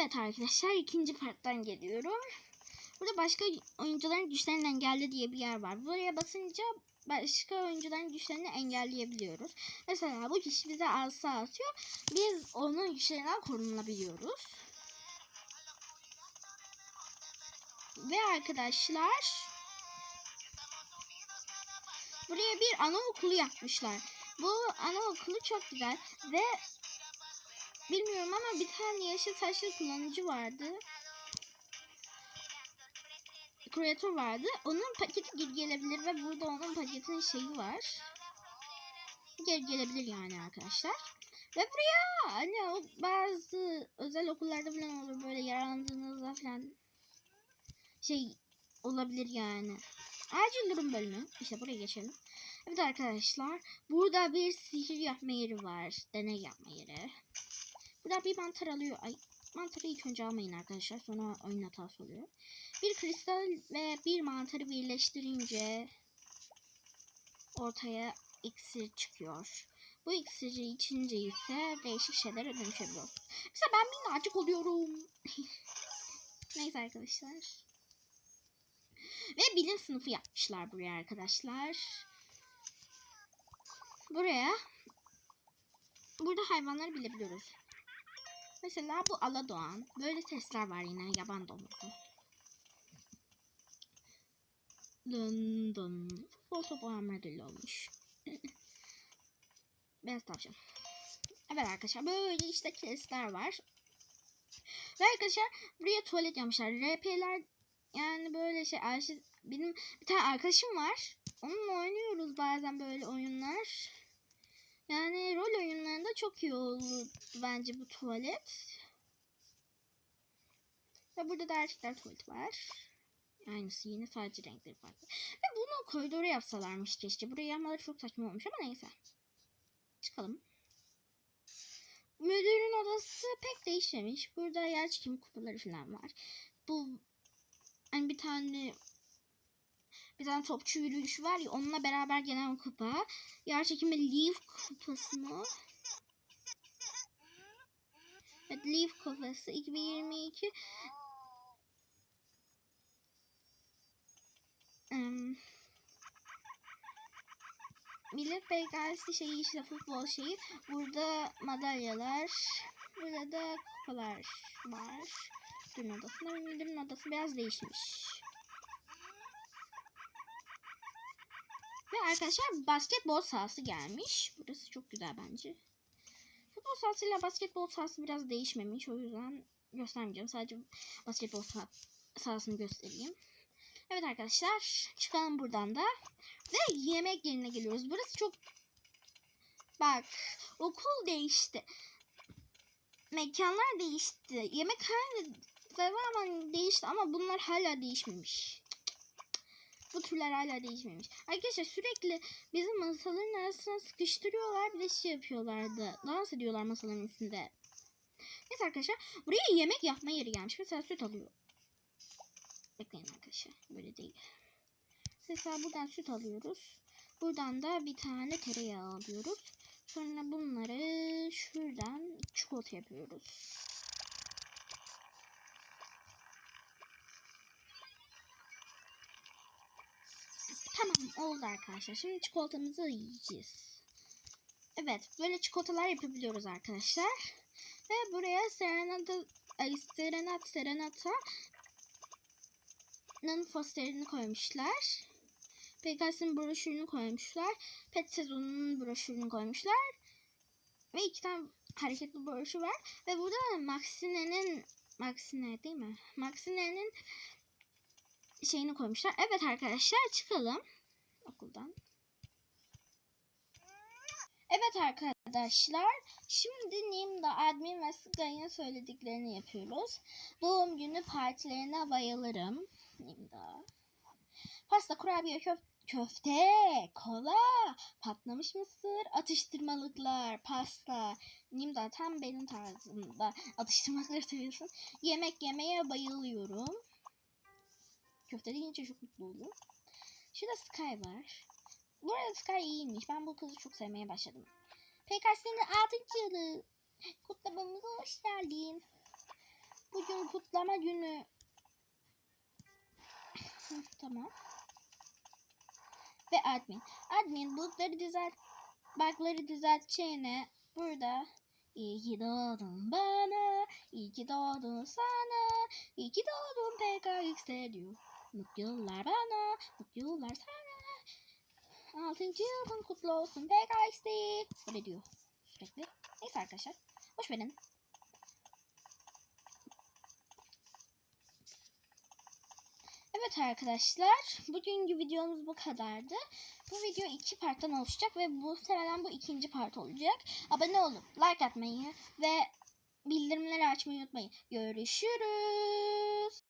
Evet arkadaşlar ikinci parttan geliyorum. Burada başka oyuncuların güçlerini engelle diye bir yer var. Buraya basınca başka oyuncuların güçlerini engelleyebiliyoruz. Mesela bu kişi bize alsa atıyor. Biz onun güçlerinden korunabiliyoruz. Ve arkadaşlar buraya bir anaokulu yapmışlar. Bu anaokulu çok güzel ve bilmiyorum ama bir tane yeşil saçlı kullanıcı vardı. Kreatör vardı. Onun paketi geri gelebilir ve burada onun paketinin şeyi var. Geri gelebilir yani arkadaşlar. Ve buraya hani o bazı özel okullarda falan olur böyle yaralandığınızda falan şey olabilir yani. Acil durum bölümü. İşte buraya geçelim. Evet arkadaşlar. Burada bir sihir yapma yeri var. Deney yapma yeri. Burada bir mantar alıyor. Ay mantarı ilk önce almayın arkadaşlar. Sonra oyun hatası oluyor. Bir kristal ve bir mantarı birleştirince ortaya iksir çıkıyor. Bu iksiri içince ise değişik şeylere dönüşebiliyoruz. Mesela ben minnacık oluyorum. Neyse arkadaşlar. Ve bilim sınıfı yapmışlar buraya arkadaşlar. Buraya burada hayvanları bilebiliyoruz. Mesela bu Aladoğan. Böyle testler var yine yaban domuzu. Dın dın. Futbol topu hamuruyla olmuş. Beyaz tavşan. Evet arkadaşlar böyle işte testler var. Ve arkadaşlar buraya tuvalet yapmışlar. RP'ler yani böyle şey benim bir tane arkadaşım var. Onunla oynuyoruz bazen böyle oyunlar. Yani rol oyunlarında çok iyi olur bence bu tuvalet. Ve burada da erkekler tuvaleti var. Aynısı yine sadece renkleri farklı. Ve bunu koridora yapsalarmış keşke. Buraya yapmaları çok saçma olmuş ama neyse. Çıkalım. Müdürün odası pek değişmemiş. Burada yer çekimi kupaları falan var. Bu hani bir tane bir tane topçu yürüyüşü var ya onunla beraber gelen kupa. Yer çekimi Leaf kupası mı? Evet Leaf kupası 2022 um, Millet Beykası şeyi işte futbol şeyi. Burada madalyalar. Burada da kupalar var. Müdürün odasında müdürün odası biraz değişmiş. Ve arkadaşlar basketbol sahası gelmiş. Burası çok güzel bence. Futbol sahasıyla basketbol sahası biraz değişmemiş. O yüzden göstermeyeceğim. Sadece basketbol sah sahasını göstereyim. Evet arkadaşlar çıkalım buradan da. Ve yemek yerine geliyoruz. Burası çok... Bak okul değişti. Mekanlar değişti. Yemekhane devam değişti ama bunlar hala değişmemiş. Bu türler hala değişmemiş. Arkadaşlar sürekli bizim masaların arasına sıkıştırıyorlar. Bir de şey yapıyorlardı. Dans ediyorlar masaların üstünde. Neyse arkadaşlar. Buraya yemek yapma yeri gelmiş. Mesela süt alıyor. Bekleyin arkadaşlar. Böyle değil. Mesela buradan süt alıyoruz. Buradan da bir tane tereyağı alıyoruz. Sonra bunları şuradan çikolata yapıyoruz. Tamam oldu arkadaşlar. Şimdi çikolatamızı yiyeceğiz. Evet böyle çikolatalar yapabiliyoruz arkadaşlar. Ve buraya serenata, ay, serenat serenata'nın posterini koymuşlar. Pegasus'un broşürünü koymuşlar. Pet sezonunun broşürünü koymuşlar. Ve iki tane hareketli broşür var. Ve burada Maxine'nin Maxine değil mi? Maxine'nin şeyini koymuşlar. Evet arkadaşlar çıkalım okuldan. Evet arkadaşlar. Şimdi Nimda admin ve Sky'ın söylediklerini yapıyoruz. Doğum günü partilerine bayılırım. Nimda. Pasta, kurabiye, köf köfte, kola, patlamış mısır, atıştırmalıklar, pasta. Nimda tam benim tarzımda. Atıştırmalıkları seviyorsun. Yemek yemeye bayılıyorum. Köfte deyince çok mutlu oldum. Şurada Sky var. Bu arada Sky iyiymiş. Ben bu kızı çok sevmeye başladım. PKS'nin 6. yılı. Kutlamamıza hoş geldin. Bu kutlama günü. Tamam. Ve admin. Admin bulutları düzelt, bug'ları düzelteceğine burada İyi ki doğdun bana, iyi ki doğdun sana, iyi ki doğdun PKX'de diyor. Mutlu yıllar bana, mutlu yıllar sana. Altıncı yılın kutlu olsun PKX'de. Böyle diyor sürekli. Neyse arkadaşlar. Boş verin. Evet arkadaşlar. Bugünkü videomuz bu kadardı. Bu video iki parttan oluşacak ve muhtemelen bu ikinci part olacak. Abone olup like atmayı ve bildirimleri açmayı unutmayın. Görüşürüz.